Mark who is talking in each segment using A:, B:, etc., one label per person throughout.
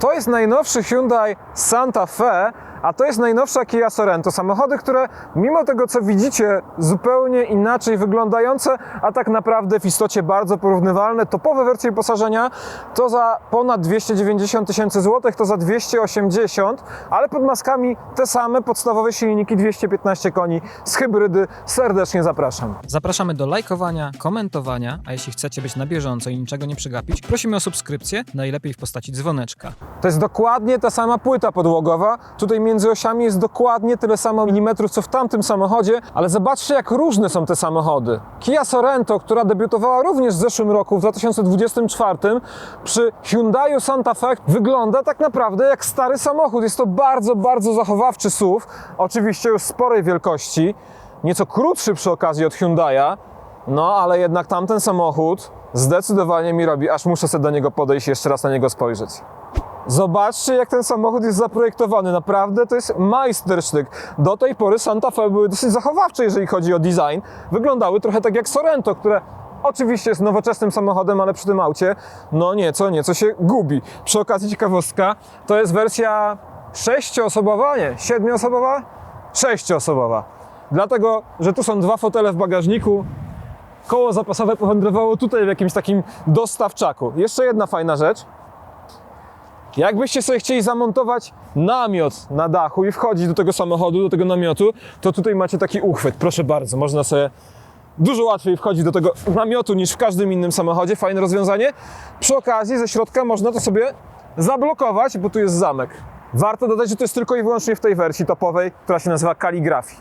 A: To jest najnowszy Hyundai Santa Fe, a to jest najnowsza Kia Sorento. Samochody, które mimo tego, co widzicie, zupełnie inaczej wyglądające, a tak naprawdę w istocie bardzo porównywalne. Topowe wersje wyposażenia to za ponad 290 tysięcy złotych, to za 280, ale pod maskami te same podstawowe silniki 215 koni z hybrydy. Serdecznie zapraszam.
B: Zapraszamy do lajkowania, komentowania, a jeśli chcecie być na bieżąco i niczego nie przegapić, prosimy o subskrypcję, najlepiej w postaci dzwoneczka.
A: To jest dokładnie ta sama płyta podłogowa. Tutaj między osiami jest dokładnie tyle samo milimetrów, co w tamtym samochodzie, ale zobaczcie, jak różne są te samochody. Kia Sorento, która debiutowała również w zeszłym roku, w 2024, przy Hyundai Santa Fe wygląda tak naprawdę jak stary samochód. Jest to bardzo, bardzo zachowawczy SUV, oczywiście już sporej wielkości, nieco krótszy przy okazji od Hyundai'a, no ale jednak tamten samochód zdecydowanie mi robi, aż muszę sobie do niego podejść jeszcze raz na niego spojrzeć. Zobaczcie, jak ten samochód jest zaprojektowany. Naprawdę to jest majstersztyk. Do tej pory Santa Fe były dosyć zachowawcze, jeżeli chodzi o design. Wyglądały trochę tak jak Sorento, które oczywiście jest nowoczesnym samochodem, ale przy tym aucie no nieco, nieco się gubi. Przy okazji ciekawostka, to jest wersja sześcioosobowa, nie, siedmioosobowa? Sześcioosobowa. Dlatego, że tu są dwa fotele w bagażniku, koło zapasowe powędrowało tutaj w jakimś takim dostawczaku. Jeszcze jedna fajna rzecz. Jakbyście sobie chcieli zamontować namiot na dachu i wchodzić do tego samochodu, do tego namiotu, to tutaj macie taki uchwyt. Proszę bardzo, można sobie dużo łatwiej wchodzić do tego namiotu niż w każdym innym samochodzie. Fajne rozwiązanie. Przy okazji ze środka można to sobie zablokować, bo tu jest zamek. Warto dodać, że to jest tylko i wyłącznie w tej wersji topowej, która się nazywa Kaligrafii.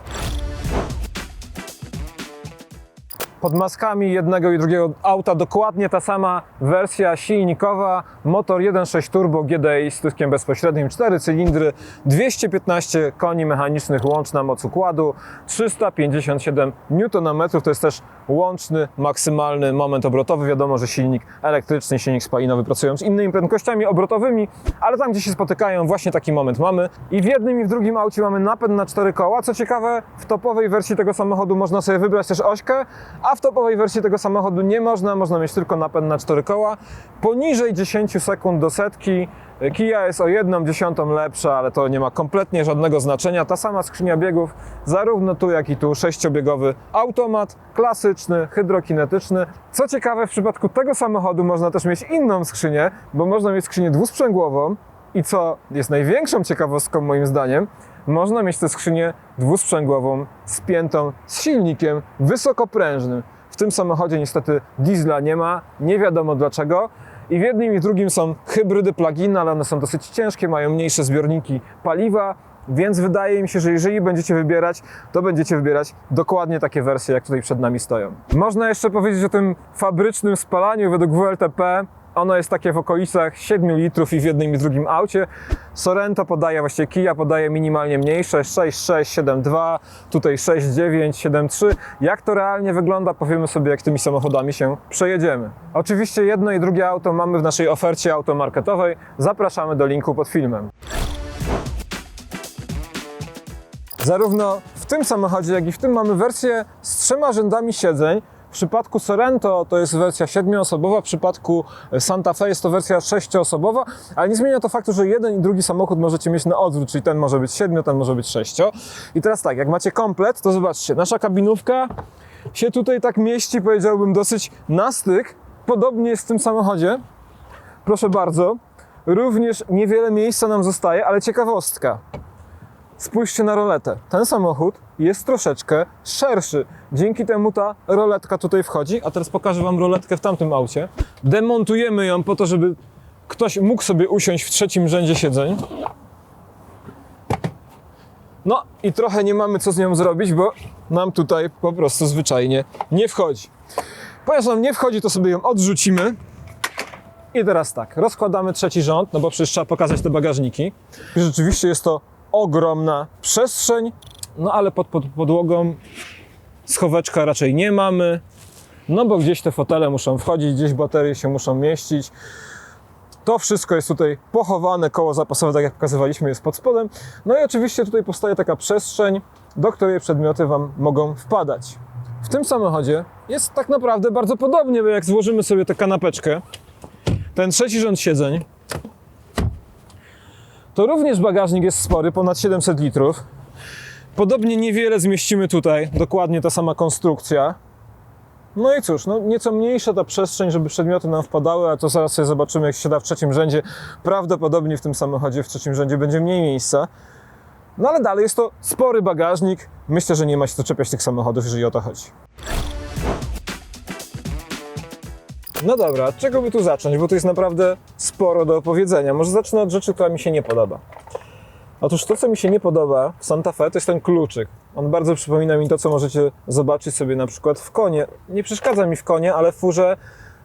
A: Pod maskami jednego i drugiego auta dokładnie ta sama wersja silnikowa, motor 1.6 turbo GDI z styskiem bezpośrednim, 4 cylindry, 215 koni mechanicznych, łączna moc układu, 357 Nm, to jest też łączny, maksymalny moment obrotowy. Wiadomo, że silnik elektryczny, silnik spalinowy pracują z innymi prędkościami obrotowymi, ale tam, gdzie się spotykają, właśnie taki moment mamy. I w jednym i w drugim aucie mamy napęd na cztery koła. Co ciekawe, w topowej wersji tego samochodu można sobie wybrać też ośkę, a w topowej wersji tego samochodu nie można, można mieć tylko napęd na cztery koła. Poniżej 10 sekund do setki. Kia jest o jedną dziesiątą lepsza, ale to nie ma kompletnie żadnego znaczenia. Ta sama skrzynia biegów, zarówno tu, jak i tu, sześciobiegowy automat, klasyczny, hydrokinetyczny. Co ciekawe, w przypadku tego samochodu można też mieć inną skrzynię, bo można mieć skrzynię dwusprzęgłową i co jest największą ciekawostką moim zdaniem, można mieć tę skrzynię dwusprzęgłową spiętą z silnikiem wysokoprężnym. W tym samochodzie niestety diesla nie ma, nie wiadomo dlaczego. I w jednym i w drugim są hybrydy plug-in, ale one są dosyć ciężkie, mają mniejsze zbiorniki paliwa, więc wydaje mi się, że jeżeli będziecie wybierać, to będziecie wybierać dokładnie takie wersje, jak tutaj przed nami stoją. Można jeszcze powiedzieć o tym fabrycznym spalaniu według WLTP. Ono jest takie w okolicach 7 litrów i w jednym i drugim aucie. Sorento podaje, właściwie Kia podaje minimalnie mniejsze 6,6, 7,2, tutaj 6,9, 7,3. Jak to realnie wygląda, powiemy sobie, jak tymi samochodami się przejedziemy. Oczywiście jedno i drugie auto mamy w naszej ofercie automarketowej. Zapraszamy do linku pod filmem. Zarówno w tym samochodzie, jak i w tym mamy wersję z trzema rzędami siedzeń. W przypadku Sorento to jest wersja siedmioosobowa, w przypadku Santa Fe jest to wersja sześcioosobowa, ale nie zmienia to faktu, że jeden i drugi samochód możecie mieć na odwrót, czyli ten może być siedmiu, ten może być sześcio. I teraz tak, jak macie komplet, to zobaczcie, nasza kabinówka się tutaj tak mieści, powiedziałbym, dosyć na styk. Podobnie jest w tym samochodzie. Proszę bardzo. Również niewiele miejsca nam zostaje, ale ciekawostka. Spójrzcie na roletę. Ten samochód jest troszeczkę szerszy. Dzięki temu ta roletka tutaj wchodzi. A teraz pokażę Wam roletkę w tamtym aucie. Demontujemy ją po to, żeby ktoś mógł sobie usiąść w trzecim rzędzie siedzeń. No i trochę nie mamy co z nią zrobić, bo nam tutaj po prostu zwyczajnie nie wchodzi. Ponieważ nam nie wchodzi, to sobie ją odrzucimy. I teraz tak, rozkładamy trzeci rząd, no bo przecież trzeba pokazać te bagażniki. I rzeczywiście jest to ogromna przestrzeń, no ale pod, pod podłogą schoweczka raczej nie mamy, no bo gdzieś te fotele muszą wchodzić, gdzieś baterie się muszą mieścić. To wszystko jest tutaj pochowane, koło zapasowe, tak jak pokazywaliśmy, jest pod spodem. No i oczywiście tutaj powstaje taka przestrzeń, do której przedmioty Wam mogą wpadać. W tym samochodzie jest tak naprawdę bardzo podobnie, bo jak złożymy sobie tę kanapeczkę, ten trzeci rząd siedzeń, to również bagażnik jest spory, ponad 700 litrów. Podobnie niewiele zmieścimy tutaj, dokładnie ta sama konstrukcja. No i cóż, no nieco mniejsza ta przestrzeń, żeby przedmioty nam wpadały, a to zaraz sobie zobaczymy, jak się siada w trzecim rzędzie. Prawdopodobnie w tym samochodzie w trzecim rzędzie będzie mniej miejsca. No ale dalej jest to spory bagażnik. Myślę, że nie ma się co czepiać tych samochodów, jeżeli o to chodzi. No dobra, od czego by tu zacząć? Bo tu jest naprawdę sporo do opowiedzenia. Może zacznę od rzeczy, która mi się nie podoba. Otóż to, co mi się nie podoba w Santa Fe, to jest ten kluczyk. On bardzo przypomina mi to, co możecie zobaczyć sobie na przykład w konie. Nie przeszkadza mi w konie, ale w furze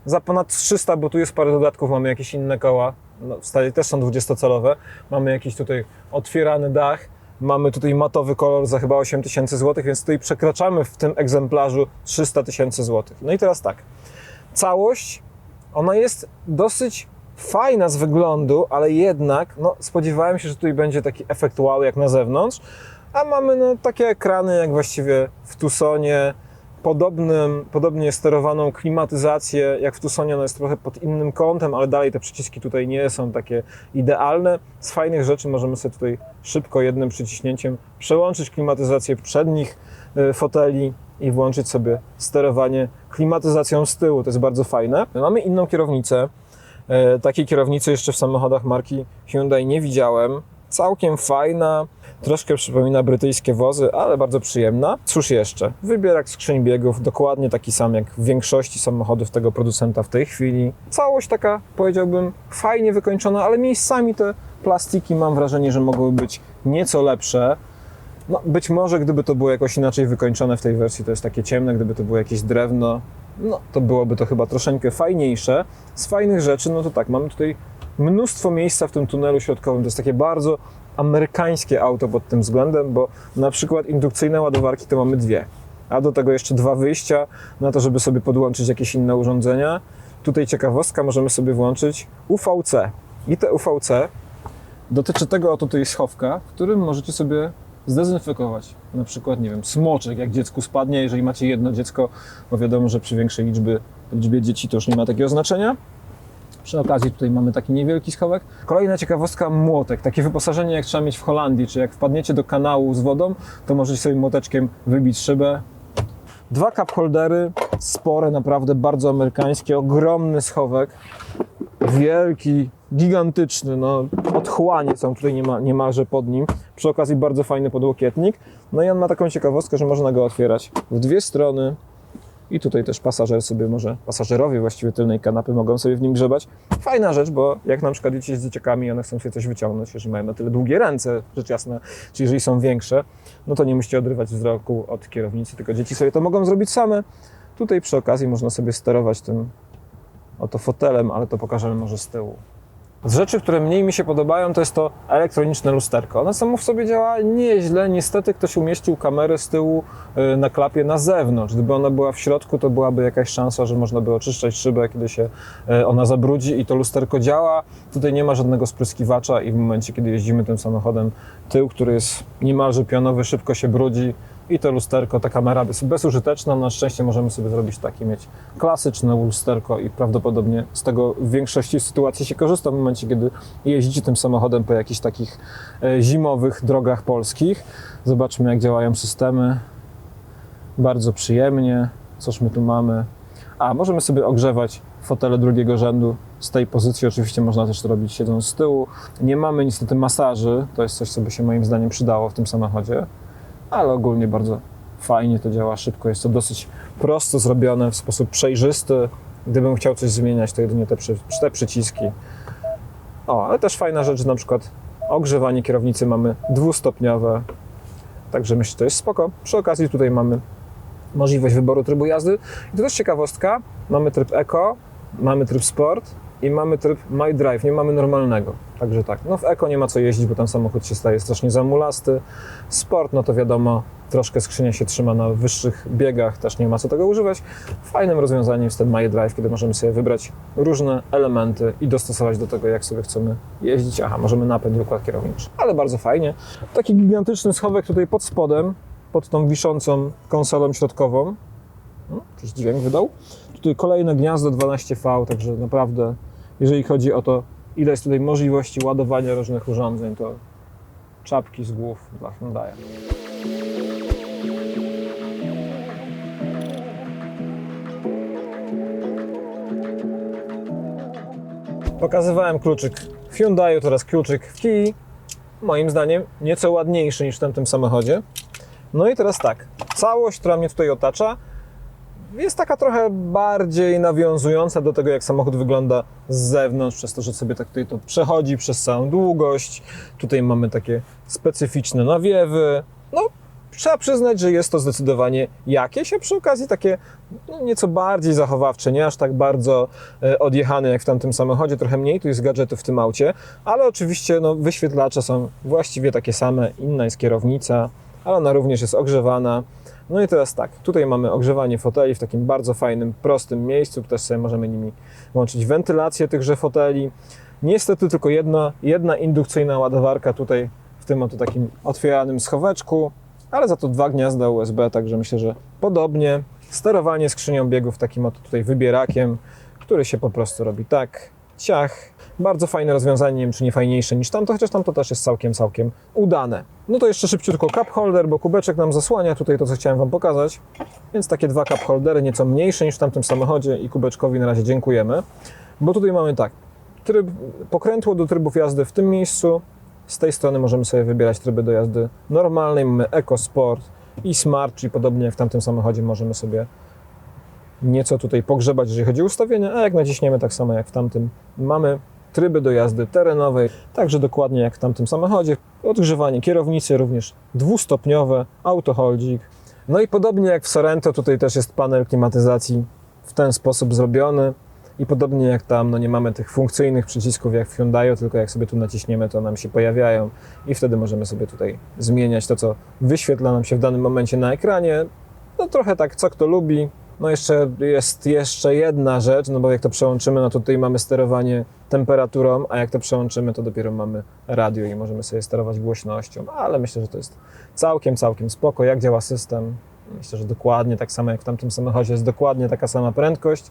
A: za ponad 300, bo tu jest parę dodatków, mamy jakieś inne koła. No, w stanie też są 20-calowe. Mamy jakiś tutaj otwierany dach. Mamy tutaj matowy kolor za chyba 8000 zł, więc tutaj przekraczamy w tym egzemplarzu 300 tysięcy złotych. No i teraz tak. Całość, ona jest dosyć fajna z wyglądu, ale jednak no, spodziewałem się, że tutaj będzie taki efekt wow jak na zewnątrz, a mamy no, takie ekrany jak właściwie w Tucsonie, podobnym, podobnie sterowaną klimatyzację jak w Tucsonie, ona jest trochę pod innym kątem, ale dalej te przyciski tutaj nie są takie idealne. Z fajnych rzeczy możemy sobie tutaj szybko jednym przyciśnięciem przełączyć klimatyzację przednich y, foteli i włączyć sobie sterowanie klimatyzacją z tyłu. To jest bardzo fajne. Mamy inną kierownicę. E, Takiej kierownicy jeszcze w samochodach marki Hyundai nie widziałem. Całkiem fajna, troszkę przypomina brytyjskie wozy, ale bardzo przyjemna. Cóż jeszcze? Wybierak skrzyń biegów, dokładnie taki sam jak w większości samochodów tego producenta w tej chwili. Całość taka, powiedziałbym, fajnie wykończona, ale miejscami te plastiki mam wrażenie, że mogłyby być nieco lepsze. No, być może gdyby to było jakoś inaczej wykończone w tej wersji, to jest takie ciemne, gdyby to było jakieś drewno, no to byłoby to chyba troszeczkę fajniejsze. Z fajnych rzeczy, no to tak, mamy tutaj mnóstwo miejsca w tym tunelu środkowym. To jest takie bardzo amerykańskie auto pod tym względem, bo na przykład indukcyjne ładowarki to mamy dwie, a do tego jeszcze dwa wyjścia na to, żeby sobie podłączyć jakieś inne urządzenia. Tutaj ciekawostka, możemy sobie włączyć UVC. I te UVC dotyczy tego oto tutaj schowka, w którym możecie sobie zdezynfekować. Na przykład, nie wiem, smoczek, jak dziecku spadnie, jeżeli macie jedno dziecko, bo wiadomo, że przy większej liczby, liczbie dzieci to już nie ma takiego znaczenia. Przy okazji tutaj mamy taki niewielki schowek. Kolejna ciekawostka, młotek. Takie wyposażenie jak trzeba mieć w Holandii, czy jak wpadniecie do kanału z wodą, to możecie sobie młoteczkiem wybić szybę. Dwa cup holdery, spore, naprawdę bardzo amerykańskie, ogromny schowek wielki, gigantyczny, no otchłanie są tutaj niema, niemalże pod nim. Przy okazji bardzo fajny podłokietnik. No i on ma taką ciekawostkę, że można go otwierać w dwie strony. I tutaj też pasażer sobie może, pasażerowie właściwie tylnej kanapy mogą sobie w nim grzebać. Fajna rzecz, bo jak na przykład idziecie z dzieciakami one chcą sobie coś wyciągnąć, jeżeli mają na tyle długie ręce, rzecz jasna, czy jeżeli są większe, no to nie musicie odrywać wzroku od kierownicy, tylko dzieci sobie to mogą zrobić same. Tutaj przy okazji można sobie sterować tym oto fotelem, ale to pokażemy może z tyłu. Z rzeczy, które mniej mi się podobają, to jest to elektroniczne lusterko. Ono samo w sobie działa nieźle. Niestety ktoś umieścił kamerę z tyłu y, na klapie na zewnątrz. Gdyby ona była w środku, to byłaby jakaś szansa, że można by oczyszczać szybę, kiedy się y, ona zabrudzi i to lusterko działa. Tutaj nie ma żadnego spryskiwacza i w momencie, kiedy jeździmy tym samochodem, tył, który jest niemalże pionowy, szybko się brudzi i to lusterko, ta kamera jest bezużyteczna. Na szczęście możemy sobie zrobić takie, mieć klasyczne lusterko i prawdopodobnie z tego w większości sytuacji się korzysta w momencie, kiedy jeździcie tym samochodem po jakichś takich e, zimowych drogach polskich. Zobaczmy, jak działają systemy. Bardzo przyjemnie. Cóż my tu mamy? A, możemy sobie ogrzewać fotele drugiego rzędu. Z tej pozycji oczywiście można też to robić siedząc z tyłu. Nie mamy niestety masaży. To jest coś, co by się moim zdaniem przydało w tym samochodzie ale ogólnie bardzo fajnie to działa, szybko. Jest to dosyć prosto zrobione, w sposób przejrzysty. Gdybym chciał coś zmieniać, to jedynie te, przy, te przyciski. O, ale też fajna rzecz, na przykład ogrzewanie kierownicy mamy dwustopniowe, także myślę, że to jest spoko. Przy okazji tutaj mamy możliwość wyboru trybu jazdy. I to też ciekawostka, mamy tryb Eco, mamy tryb Sport i mamy tryb My Drive, nie mamy normalnego. Także tak, no w Eco nie ma co jeździć, bo tam samochód się staje strasznie zamulasty. Sport, no to wiadomo, troszkę skrzynia się trzyma na wyższych biegach, też nie ma co tego używać. Fajnym rozwiązaniem jest ten My Drive, kiedy możemy sobie wybrać różne elementy i dostosować do tego, jak sobie chcemy jeździć. Aha, możemy napęd i układ kierowniczy, ale bardzo fajnie. Taki gigantyczny schowek tutaj pod spodem, pod tą wiszącą konsolą środkową. No, jakiś dźwięk wydał. Tutaj kolejne gniazdo 12V, także naprawdę, jeżeli chodzi o to ile jest tutaj możliwości ładowania różnych urządzeń, to czapki z głów dla Hyundai. Pokazywałem kluczyk w Hyundaiu, teraz kluczyk w Kii. Moim zdaniem nieco ładniejszy niż w tamtym samochodzie. No i teraz tak, całość, która mnie tutaj otacza, jest taka trochę bardziej nawiązująca do tego, jak samochód wygląda z zewnątrz, przez to, że sobie tak tutaj to przechodzi przez całą długość. Tutaj mamy takie specyficzne nawiewy. No, trzeba przyznać, że jest to zdecydowanie jakieś, a przy okazji takie no, nieco bardziej zachowawcze, nie aż tak bardzo e, odjechane jak w tamtym samochodzie, trochę mniej tu jest gadżetów w tym aucie, ale oczywiście no, wyświetlacze są właściwie takie same, inna jest kierownica, ale ona również jest ogrzewana. No i teraz tak, tutaj mamy ogrzewanie foteli w takim bardzo fajnym, prostym miejscu, też sobie możemy nimi łączyć wentylację tychże foteli. Niestety tylko jedna, jedna indukcyjna ładowarka tutaj w tym oto takim otwieranym schoweczku, ale za to dwa gniazda USB, także myślę, że podobnie. Sterowanie skrzynią biegów takim oto tutaj wybierakiem, który się po prostu robi tak, ciach. Bardzo fajne rozwiązanie, nie wiem czy nie fajniejsze niż tamto, chociaż tamto też jest całkiem, całkiem udane. No to jeszcze szybciutko cup holder, bo kubeczek nam zasłania tutaj to, co chciałem Wam pokazać. Więc takie dwa cup holdery, nieco mniejsze niż w tamtym samochodzie i kubeczkowi na razie dziękujemy. Bo tutaj mamy tak, tryb, pokrętło do trybów jazdy w tym miejscu. Z tej strony możemy sobie wybierać tryby do jazdy normalnej, mamy Eco Sport i Smart, czyli podobnie jak w tamtym samochodzie możemy sobie nieco tutaj pogrzebać, jeżeli chodzi o ustawienia, a jak naciśniemy tak samo jak w tamtym, mamy tryby do jazdy terenowej, także dokładnie jak w tamtym samochodzie. Odgrzewanie kierownicy również dwustopniowe, autoholdzik. No i podobnie jak w Sorento, tutaj też jest panel klimatyzacji w ten sposób zrobiony. I podobnie jak tam, no nie mamy tych funkcyjnych przycisków jak w Hyundai, tylko jak sobie tu naciśniemy, to nam się pojawiają i wtedy możemy sobie tutaj zmieniać to, co wyświetla nam się w danym momencie na ekranie. No trochę tak, co kto lubi. No jeszcze jest jeszcze jedna rzecz, no bo jak to przełączymy, no to tutaj mamy sterowanie temperaturą, a jak to przełączymy, to dopiero mamy radio i możemy sobie sterować głośnością, ale myślę, że to jest całkiem, całkiem spoko. Jak działa system? Myślę, że dokładnie tak samo jak w tamtym samochodzie jest dokładnie taka sama prędkość.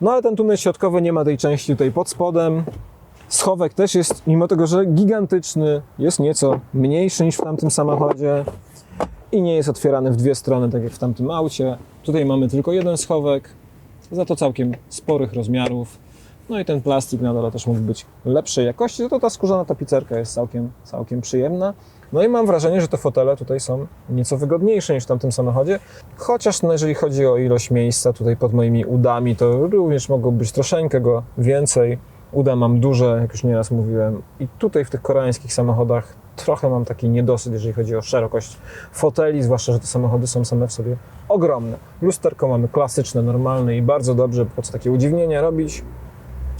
A: No ale ten tunel środkowy nie ma tej części tutaj pod spodem. Schowek też jest, mimo tego, że gigantyczny, jest nieco mniejszy niż w tamtym samochodzie i nie jest otwierany w dwie strony, tak jak w tamtym aucie. Tutaj mamy tylko jeden schowek, za to całkiem sporych rozmiarów. No i ten plastik na dole też mógł być lepszej jakości, za to ta skórzana tapicerka jest całkiem, całkiem przyjemna. No i mam wrażenie, że te fotele tutaj są nieco wygodniejsze niż w tamtym samochodzie, chociaż no, jeżeli chodzi o ilość miejsca tutaj pod moimi udami, to również mogło być troszeczkę go więcej. Uda mam duże, jak już nieraz mówiłem, i tutaj w tych koreańskich samochodach trochę mam taki niedosyt, jeżeli chodzi o szerokość foteli, zwłaszcza, że te samochody są same w sobie ogromne. Lusterko mamy klasyczne, normalne i bardzo dobrze, po co takie udziwnienia robić.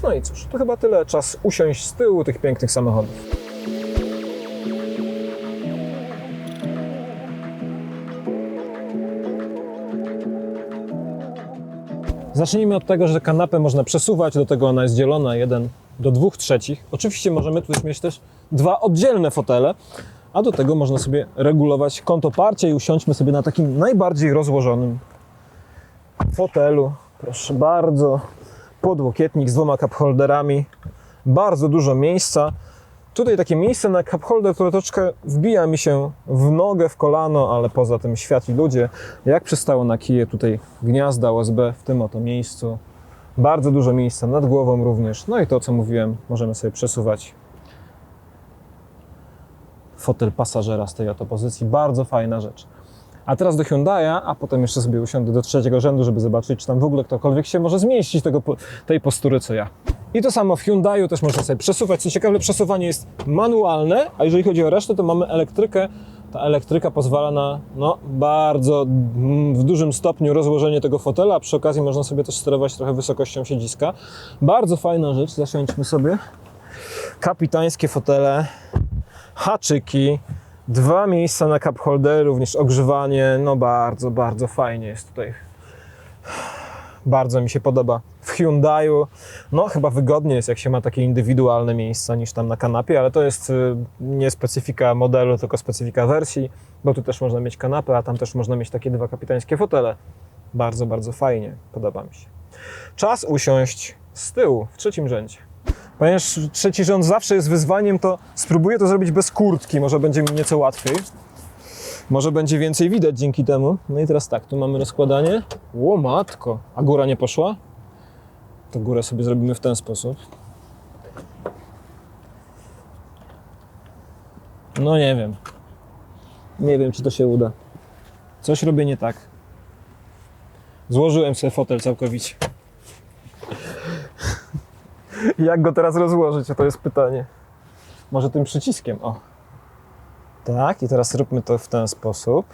A: No i cóż, to chyba tyle. Czas usiąść z tyłu tych pięknych samochodów. Zacznijmy od tego, że kanapę można przesuwać, do tego ona jest dzielona jeden do dwóch trzecich. Oczywiście możemy tutaj mieć też dwa oddzielne fotele, a do tego można sobie regulować kąt oparcia i usiądźmy sobie na takim najbardziej rozłożonym fotelu. Proszę bardzo, podłokietnik z dwoma cup holderami, bardzo dużo miejsca. Tutaj takie miejsce na cup holder, które troszeczkę wbija mi się w nogę, w kolano, ale poza tym światli ludzie. Jak przystało na kije, tutaj gniazda USB w tym oto miejscu. Bardzo dużo miejsca nad głową również. No i to, co mówiłem, możemy sobie przesuwać fotel pasażera z tej oto pozycji. Bardzo fajna rzecz. A teraz do Hyundai'a, a potem jeszcze sobie usiądę do trzeciego rzędu, żeby zobaczyć, czy tam w ogóle ktokolwiek się może zmieścić tego, tej postury, co ja. I to samo w Hyundai'u też można sobie przesuwać. Co ciekawe, przesuwanie jest manualne, a jeżeli chodzi o resztę, to mamy elektrykę. Ta elektryka pozwala na no, bardzo mm, w dużym stopniu rozłożenie tego fotela, a przy okazji można sobie też sterować trochę wysokością siedziska. Bardzo fajna rzecz, zasiądźmy sobie. Kapitańskie fotele, haczyki, dwa miejsca na cup holder, również ogrzewanie, no bardzo, bardzo fajnie jest tutaj. Bardzo mi się podoba. W Hyundaiu, no chyba wygodnie jest, jak się ma takie indywidualne miejsca niż tam na kanapie, ale to jest y, nie specyfika modelu, tylko specyfika wersji, bo tu też można mieć kanapę, a tam też można mieć takie dwa kapitańskie fotele. Bardzo, bardzo fajnie, podoba mi się. Czas usiąść z tyłu, w trzecim rzędzie. Ponieważ trzeci rząd zawsze jest wyzwaniem, to spróbuję to zrobić bez kurtki, może będzie mi nieco łatwiej. Może będzie więcej widać dzięki temu. No i teraz tak, tu mamy rozkładanie. Ło matko, a góra nie poszła? To górę sobie zrobimy w ten sposób. No nie wiem. Nie wiem, czy to się uda. Coś robię nie tak. Złożyłem sobie fotel całkowicie. Jak go teraz rozłożyć? To jest pytanie. Może tym przyciskiem, o. Tak, i teraz róbmy to w ten sposób.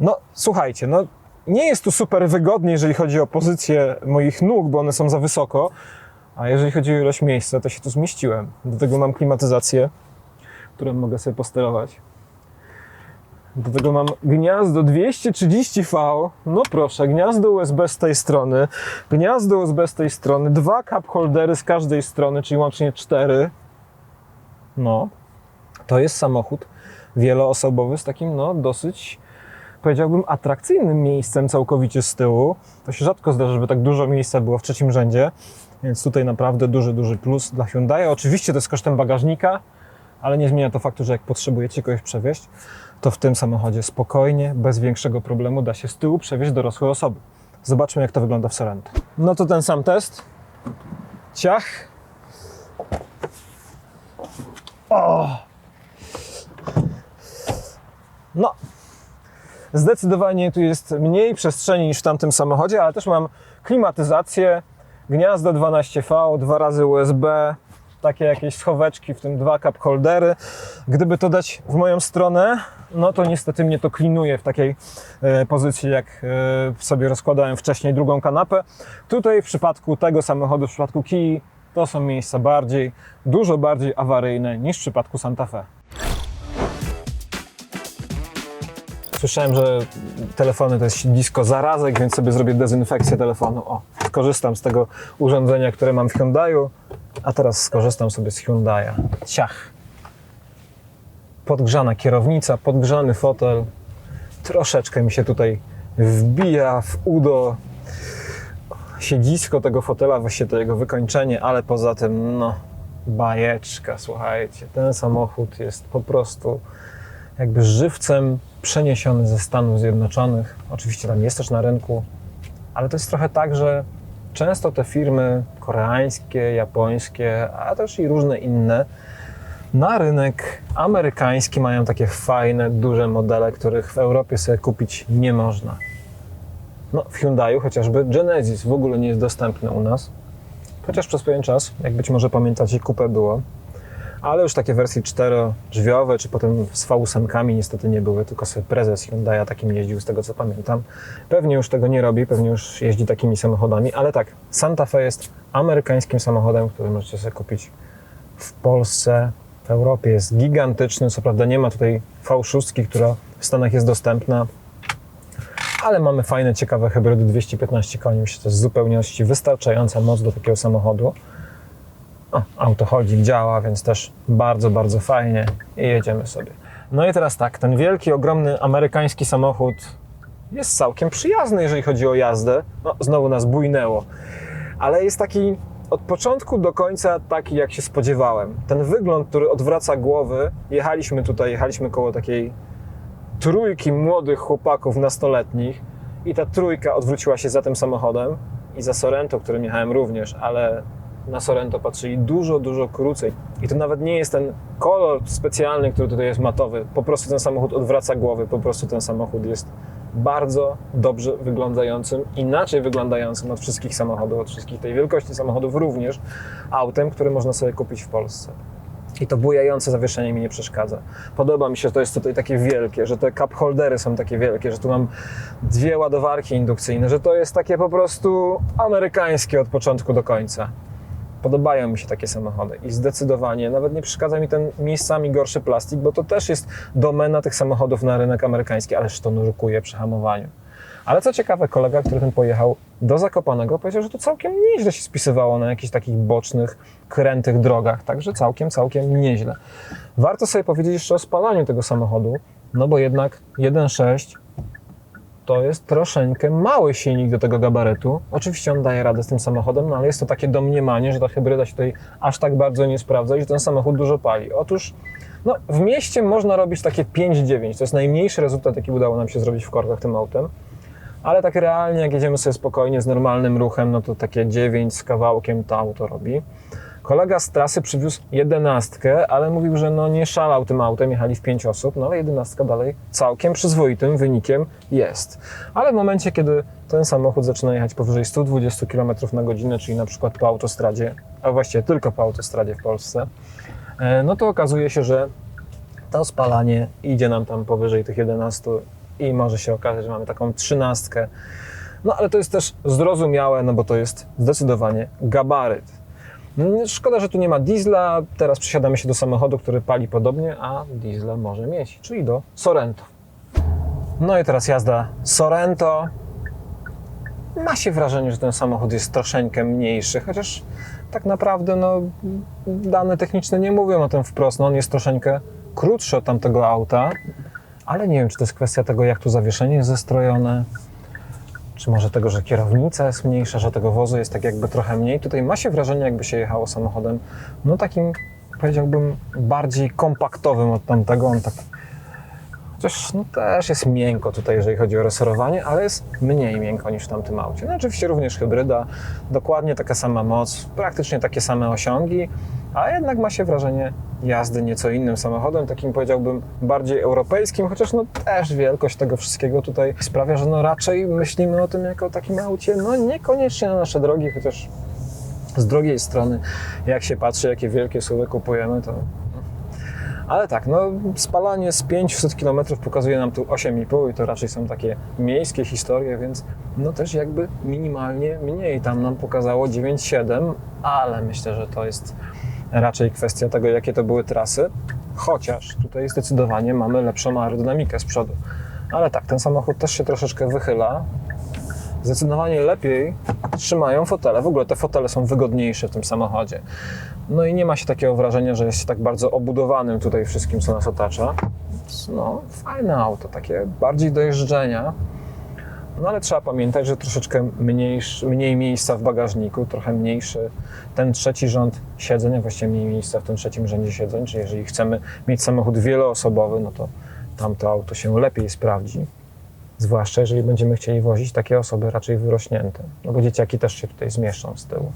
A: No, słuchajcie, no nie jest tu super wygodnie, jeżeli chodzi o pozycję moich nóg, bo one są za wysoko, a jeżeli chodzi o ilość miejsca, to się tu zmieściłem. Do tego mam klimatyzację, którą mogę sobie posterować. Do tego mam gniazdo 230V. No proszę, gniazdo USB z tej strony, gniazdo USB z tej strony, dwa cup holdery z każdej strony, czyli łącznie cztery. No, to jest samochód wieloosobowy z takim, no, dosyć, powiedziałbym, atrakcyjnym miejscem całkowicie z tyłu. To się rzadko zdarza, żeby tak dużo miejsca było w trzecim rzędzie, więc tutaj naprawdę duży, duży plus dla Hyundai. Oczywiście to jest kosztem bagażnika, ale nie zmienia to faktu, że jak potrzebujecie kogoś przewieźć, to w tym samochodzie spokojnie, bez większego problemu da się z tyłu przewieźć dorosłe osoby. Zobaczmy, jak to wygląda w Sorento. No to ten sam test. Ciach. O! No, zdecydowanie tu jest mniej przestrzeni niż w tamtym samochodzie, ale też mam klimatyzację, gniazdo 12V, dwa razy USB, takie jakieś schoweczki, w tym dwa cup holdery. Gdyby to dać w moją stronę, no to niestety mnie to klinuje w takiej e, pozycji, jak e, sobie rozkładałem wcześniej drugą kanapę. Tutaj w przypadku tego samochodu, w przypadku Kii, to są miejsca bardziej, dużo bardziej awaryjne niż w przypadku Santa Fe. Słyszałem, że telefony to jest siedlisko zarazek, więc sobie zrobię dezynfekcję telefonu. O, skorzystam z tego urządzenia, które mam w Hyundaiu, a teraz skorzystam sobie z Hyundai'a. Ciach. Podgrzana kierownica, podgrzany fotel. Troszeczkę mi się tutaj wbija w udo siedzisko tego fotela, właściwie to jego wykończenie, ale poza tym, no, bajeczka, słuchajcie. Ten samochód jest po prostu jakby żywcem przeniesiony ze Stanów Zjednoczonych. Oczywiście tam jest też na rynku, ale to jest trochę tak, że często te firmy koreańskie, japońskie, a też i różne inne na rynek amerykański mają takie fajne, duże modele, których w Europie sobie kupić nie można. No, w Hyundaiu chociażby Genesis w ogóle nie jest dostępny u nas. Chociaż przez pewien czas, jak być może pamiętacie, kupę było. Ale już takie wersje czterodrzwiowe, czy potem z V8 niestety nie były, tylko sobie prezes Hyundai takim jeździł, z tego co pamiętam. Pewnie już tego nie robi, pewnie już jeździ takimi samochodami, ale tak, Santa Fe jest amerykańskim samochodem, który możecie sobie kupić w Polsce, w Europie. Jest gigantyczny, co prawda nie ma tutaj V6, która w Stanach jest dostępna, ale mamy fajne, ciekawe hybrydy 215 koni. Myślę, to jest zupełności wystarczająca moc do takiego samochodu. O, autoholdzik działa, więc też bardzo, bardzo fajnie i jedziemy sobie. No i teraz tak, ten wielki, ogromny amerykański samochód jest całkiem przyjazny, jeżeli chodzi o jazdę. No, znowu nas bujnęło, ale jest taki od początku do końca taki, jak się spodziewałem. Ten wygląd, który odwraca głowy, jechaliśmy tutaj, jechaliśmy koło takiej trójki młodych chłopaków nastoletnich i ta trójka odwróciła się za tym samochodem i za Sorento, którym jechałem również, ale na Sorento patrzyli dużo, dużo krócej. I to nawet nie jest ten kolor specjalny, który tutaj jest matowy. Po prostu ten samochód odwraca głowy, po prostu ten samochód jest bardzo dobrze wyglądającym, inaczej wyglądającym od wszystkich samochodów, od wszystkich tej wielkości samochodów również autem, które można sobie kupić w Polsce. I to bujające zawieszenie mi nie przeszkadza. Podoba mi się, że to jest tutaj takie wielkie, że te cup holdery są takie wielkie, że tu mam dwie ładowarki indukcyjne, że to jest takie po prostu amerykańskie od początku do końca. Podobają mi się takie samochody i zdecydowanie nawet nie przeszkadza mi ten miejscami gorszy plastik, bo to też jest domena tych samochodów na rynek amerykański, ależ to nurkuje przy hamowaniu. Ale co ciekawe, kolega, który ten pojechał do Zakopanego, powiedział, że to całkiem nieźle się spisywało na jakichś takich bocznych, krętych drogach, także całkiem, całkiem nieźle. Warto sobie powiedzieć jeszcze o spalaniu tego samochodu, no bo jednak 1.6 to jest troszeczkę mały silnik do tego gabarytu. Oczywiście on daje radę z tym samochodem, no ale jest to takie domniemanie, że ta hybryda się tutaj aż tak bardzo nie sprawdza i że ten samochód dużo pali. Otóż no, w mieście można robić takie 5-9. To jest najmniejszy rezultat, jaki udało nam się zrobić w korkach tym autem. Ale tak realnie, jak jedziemy sobie spokojnie z normalnym ruchem, no to takie 9 z kawałkiem to auto robi. Kolega z trasy przywiózł jedenastkę, ale mówił, że no nie szalał tym autem, jechali w 5 osób, no ale jedenastka dalej całkiem przyzwoitym wynikiem jest. Ale w momencie, kiedy ten samochód zaczyna jechać powyżej 120 km na godzinę, czyli na przykład po autostradzie, a właściwie tylko po autostradzie w Polsce, e, no to okazuje się, że to spalanie idzie nam tam powyżej tych 11 i może się okazać, że mamy taką trzynastkę. No ale to jest też zrozumiałe, no bo to jest zdecydowanie gabaryt. Mm, Szkoda, że tu nie ma diesla. Teraz przesiadamy się do samochodu, który pali podobnie, a diesla może mieć, czyli do Sorento. No i teraz jazda Sorento. Ma się wrażenie, że ten samochód jest troszeczkę mniejszy, chociaż tak naprawdę no, dane techniczne nie mówią o tym wprost. No, on jest troszeczkę krótszy od tamtego auta, ale nie wiem, czy to jest kwestia tego, jak tu zawieszenie jest zestrojone, czy może tego, że kierownica jest mniejsza, że tego wozu jest tak jakby trochę mniej. Tutaj ma się wrażenie, jakby się jechało samochodem, no takim powiedziałbym bardziej kompaktowym od tamtego. On tak Chociaż no, też jest miękko tutaj, jeżeli chodzi o resorowanie, ale jest mniej miękko niż w tamtym aucie. No oczywiście również hybryda, dokładnie taka sama moc, praktycznie takie same osiągi, a jednak ma się wrażenie jazdy nieco innym samochodem, takim powiedziałbym bardziej europejskim, chociaż no też wielkość tego wszystkiego tutaj sprawia, że no raczej myślimy o tym jako o takim aucie, no niekoniecznie na nasze drogi, chociaż z drugiej strony, jak się patrzy, jakie wielkie suwy kupujemy, to ale tak, no spalanie z 500 km pokazuje nam tu 8,5 i to raczej są takie miejskie historie, więc no też jakby minimalnie mniej. Tam nam pokazało 9,7, ale myślę, że to jest raczej kwestia tego, jakie to były trasy. Chociaż tutaj zdecydowanie mamy lepszą aerodynamikę z przodu. Ale tak, ten samochód też się troszeczkę wychyla. Zdecydowanie lepiej trzymają fotele. W ogóle te fotele są wygodniejsze w tym samochodzie. No i nie ma się takiego wrażenia, że jest się tak bardzo obudowanym tutaj wszystkim, co nas otacza. No, fajne auto, takie bardziej do jeżdżenia. No ale trzeba pamiętać, że troszeczkę mniejszy, mniej miejsca w bagażniku, trochę mniejszy ten trzeci rząd siedzeń, a właściwie mniej miejsca w tym trzecim rzędzie siedzeń, czyli jeżeli chcemy mieć samochód wieloosobowy, no to tamto auto się lepiej sprawdzi. Zwłaszcza jeżeli będziemy chcieli wozić takie osoby raczej wyrośnięte, no bo dzieciaki też się tutaj zmieszczą z tyłu.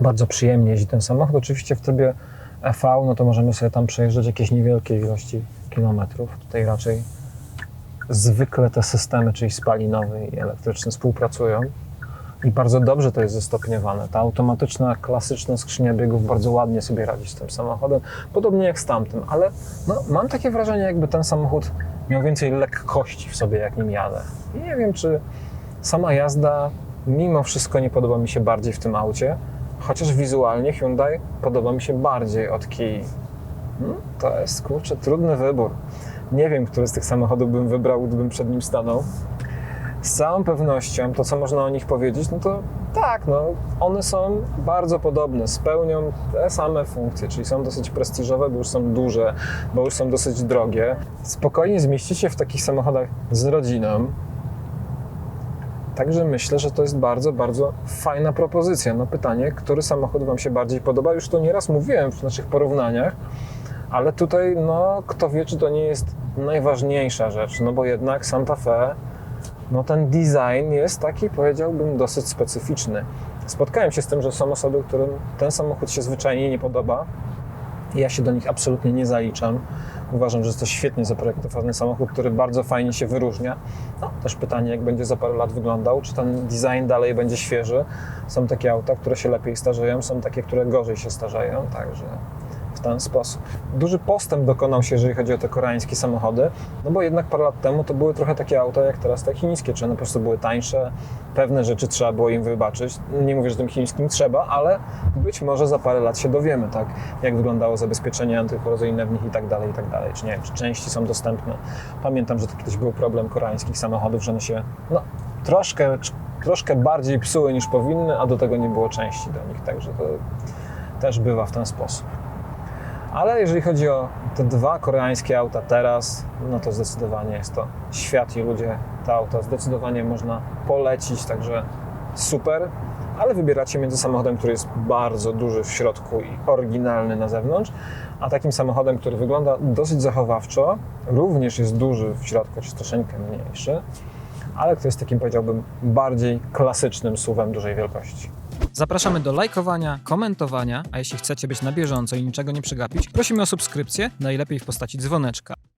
A: Bardzo przyjemnie jeździ ten samochód. Oczywiście w trybie EV, no to możemy sobie tam przejeżdżać jakieś niewielkie ilości kilometrów. Tutaj raczej zwykle te systemy, czyli spalinowy i elektryczny współpracują i bardzo dobrze to jest zestopniowane. Ta automatyczna, klasyczna skrzynia biegów bardzo ładnie sobie radzi z tym samochodem, podobnie jak z tamtym, ale no, mam takie wrażenie, jakby ten samochód miał więcej lekkości w sobie, jak nim jadę. I nie wiem, czy sama jazda mimo wszystko nie podoba mi się bardziej w tym aucie, chociaż wizualnie Hyundai podoba mi się bardziej od Kii. Hmm, to jest, kurczę, trudny wybór. Nie wiem, który z tych samochodów bym wybrał, gdybym przed nim stanął. Z całą pewnością to, co można o nich powiedzieć, no to tak, no, one są bardzo podobne, spełnią te same funkcje, czyli są dosyć prestiżowe, bo już są duże, bo już są dosyć drogie. Spokojnie zmieścicie w takich samochodach z rodziną. Także myślę, że to jest bardzo, bardzo fajna propozycja. No pytanie, który samochód Wam się bardziej podoba? Już to nieraz mówiłem w naszych porównaniach, ale tutaj, no, kto wie, czy to nie jest najważniejsza rzecz, no bo jednak Santa Fe, no ten design jest taki, powiedziałbym, dosyć specyficzny. Spotkałem się z tym, że są osoby, którym ten samochód się zwyczajnie nie podoba. Ja się do nich absolutnie nie zaliczam. Uważam, że jest to świetnie zaprojektowany samochód, który bardzo fajnie się wyróżnia. No, też pytanie, jak będzie za parę lat wyglądał, czy ten design dalej będzie świeży. Są takie auta, które się lepiej starzeją, są takie, które gorzej się starzeją, także ten sposób. Duży postęp dokonał się, jeżeli chodzi o te koreańskie samochody, no bo jednak parę lat temu to były trochę takie auta jak teraz te chińskie, czy one po prostu były tańsze, pewne rzeczy trzeba było im wybaczyć. Nie mówię, że tym chińskim trzeba, ale być może za parę lat się dowiemy, tak, jak wyglądało zabezpieczenie antykorozyjne w nich i tak dalej, i tak dalej, czy nie czy części są dostępne. Pamiętam, że to kiedyś był problem koreańskich samochodów, że one się, no, troszkę, troszkę bardziej psuły niż powinny, a do tego nie było części do nich, także to też bywa w ten sposób. Ale jeżeli chodzi o te dwa koreańskie auta teraz, no to zdecydowanie jest to świat i ludzie. Te auta zdecydowanie można polecić, także super. Ale wybieracie między samochodem, który jest bardzo duży w środku i oryginalny na zewnątrz, a takim samochodem, który wygląda dosyć zachowawczo, również jest duży w środku, choć troszeczkę mniejszy, ale który jest takim, powiedziałbym, bardziej klasycznym SUV-em dużej wielkości.
B: Zapraszamy do lajkowania, komentowania, a jeśli chcecie być na bieżąco i niczego nie przegapić, prosimy o subskrypcję, najlepiej w postaci dzwoneczka.